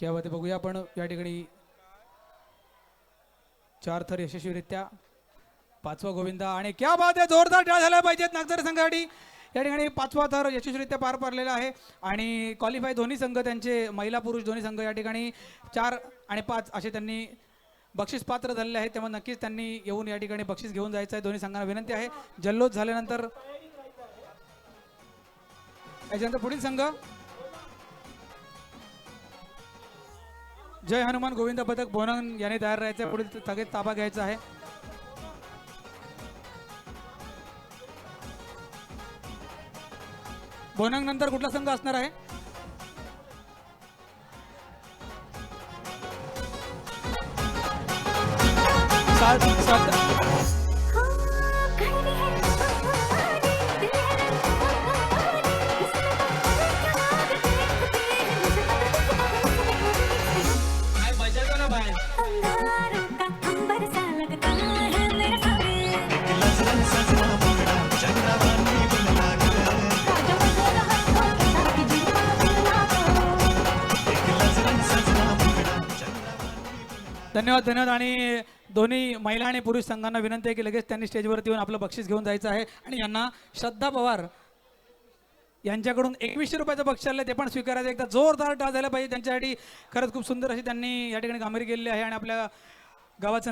किंवा ते बघूया. आपण या ठिकाणी चार थर यशस्वीरित्या. पाचवा गोविंदा आणि क्या बात आहे जोरदार टाळ झाल्या पाहिजेत नागझरी संघासाठी. या ठिकाणी पाचवा थर यशस्वीरित्या पार पडलेला आहे. आणि क्वालिफाय दोन्ही संघ त्यांचे महिला पुरुष दोन्ही संघ या ठिकाणी चार आणि पाच असे त्यांनी बक्षीस पात्र झालेले आहे तेव्हा नक्कीच त्यांनी येऊन या ठिकाणी बक्षीस घेऊन जायचं आहे. दोन्ही संघांना विनंती आहे. जल्लोष झाल्यानंतर याच्यानंतर पुढील संघ. जय हनुमान गोविंद पथक बोनन याने तयार राहायचं आहे. पुढील सगळे ताबा घ्यायचा आहे बोनंग नंतर कुठला संघ असणार आहे सात सात बजावतो धन्यवाद धन्यवाद. आणि दोन्ही महिला आणि पुरुष संघांना विनंती आहे की लगेच त्यांनी स्टेजवरती येऊन आपलं बक्षीस घेऊन जायचं आहे. आणि यांना श्रद्धा पवार यांच्याकडून एकवीसशे रुपयाचं बक्षीस आलं ते पण स्वीकारायचं. एकदा जोरदार टाळ झाला पाहिजे त्यांच्यासाठी. खरंच खूप सुंदर अशी त्यांनी या ठिकाणी कामगिरी केलेली आहे आणि आपल्या गावाचं